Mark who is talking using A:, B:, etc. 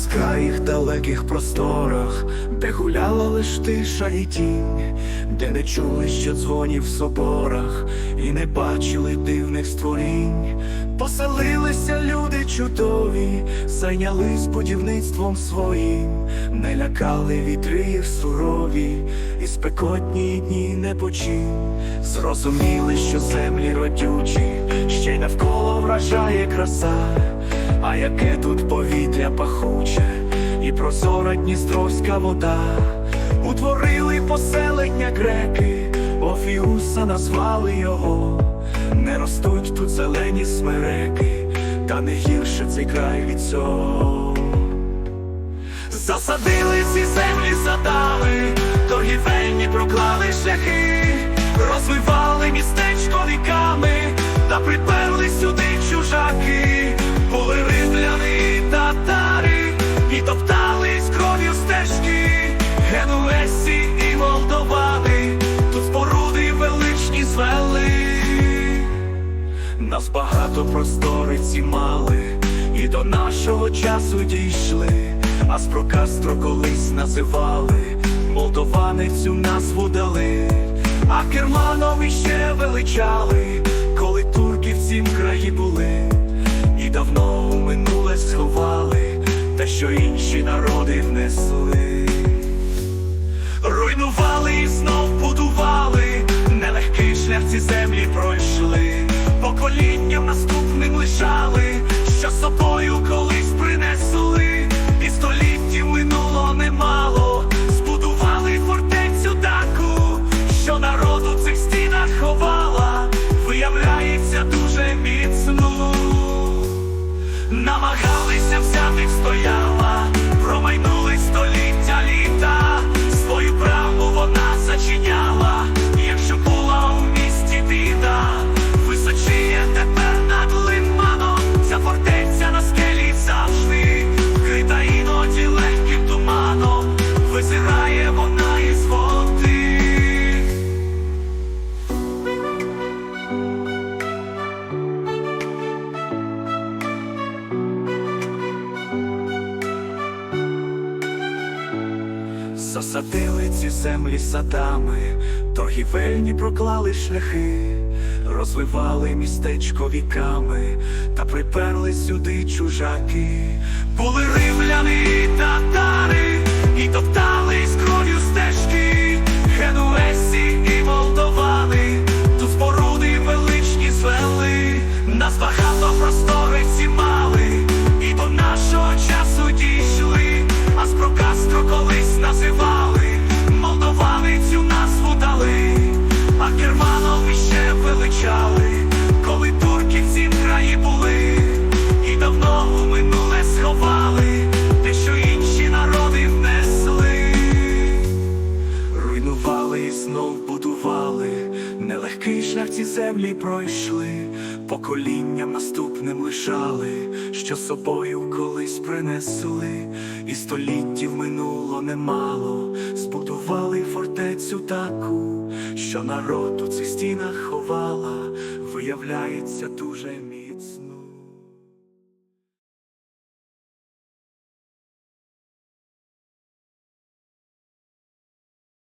A: твоїх далеких просторах, де гуляла лиш тиша і тінь, де не чули ще дзвонів в соборах, і не бачили дивних створінь. Поселилися люди чудові, зайнялись будівництвом своїм, не лякали вітрів сурові, і спекотні дні не починь. Зрозуміли, що землі родючі, ще й навколо вражає краса, а яке тут повітря пахуче, і прозора дністровська вода, утворили поселення греки, Офіуса назвали його, не ростуть тут зелені смереки, та не гірше цей край від цього. Засадили ці землі садами, торгівельні проклали шляхи, розвивали містечко віками, та приперли сюди чужаки, генуесі і молдовани, тут споруди величні звели. Нас багато просториці мали, і до нашого часу дійшли, а з Прокастро колись називали, молдовани цю назву дали, а Керманові ще величали, коли турки в цім краї були, і давно у минуле сховали, те, що інші народи внесли. Руйнували і знов будували, нелегкий шлях ці землі пройшли, поколінням наступним лишали, що собою колись принесли, і століттів минуло немало, збудували фортецю таку, що народу в цих стінах ховала, виявляється дуже міцну. Намагалися взяти стояла, Засадили ці землі садами, торгівельні проклали шляхи, розвивали містечко віками, та приперли сюди чужаки. Були римляни татари, і топтались Руйнували і знов будували, нелегкий шлях ці землі пройшли, поколінням наступним лишали, що собою колись принесли, і століттів минуло немало, збудували фортецю таку, що народ у цих стінах ховала, виявляється дуже мій.